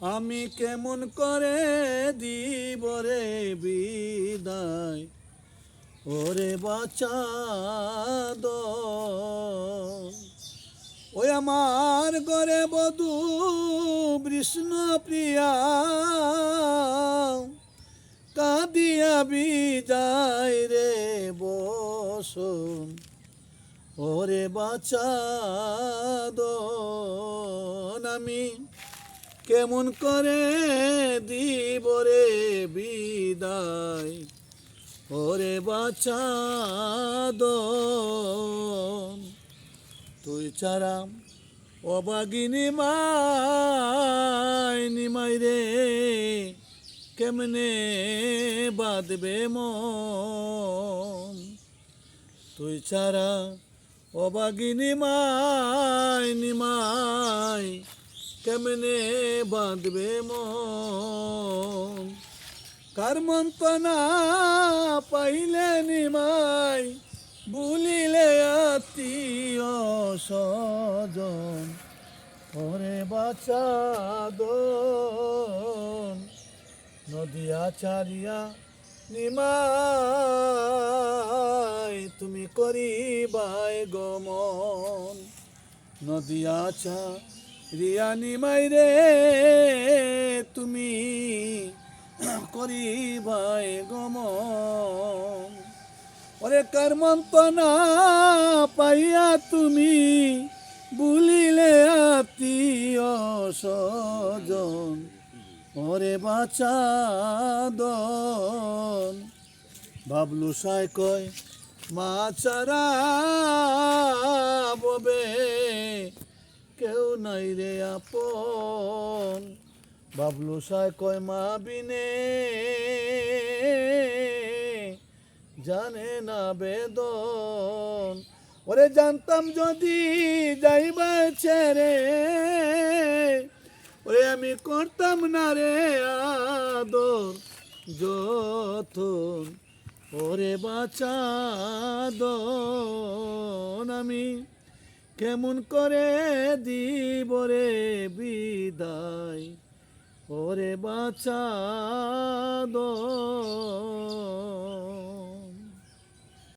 আমি কেমন করে দিব রে বিদায়? ওরে বাঁচা ওই আমার ঘরে বধু কৃষ্ণ প্রিয়া। কাঁদিয়া বিদায় রে বসন। ওরে বাঁচা দো আমি কেমন করে দিব রে বিদায়? ওরে বাঁচা দো তুই ছাড়া অবাগিনী মাই নিমাই রে, কেমনে বাঁধবে মন? তুই ছাড়া অবাগিনী মাই নিমাই কেমনে বাঁধবে মন? কার পাইলে নিমাই, ভুলিলে আত্মীয় স্বজন। ওরে বাঁচা দন, নদিয়া চারিয়া নিমাই, তুমি করিবাই গমন। নদিয়া চা রিয়া নিমাই রে, তুমি করিবাই গমন। ওরে কর্মন্তনা পাইয়া তুমি বুলিলে আত্মীয় স্বজন ওরে বাঁচা দন। বাবলু সাই কয়, মা চারা ববে কেউ নাই রে আপন। বাবলু সাই কয় মা বিনে। জানে না বেদন। ওরে জানতাম যদি যাইবা ছেড়ে। ওরে আমি করতাম না রে আদর যতন। ওরে বাঁচা দন আমি। কেমন করে দিব রে বিদায়? ওরে বাঁচা দন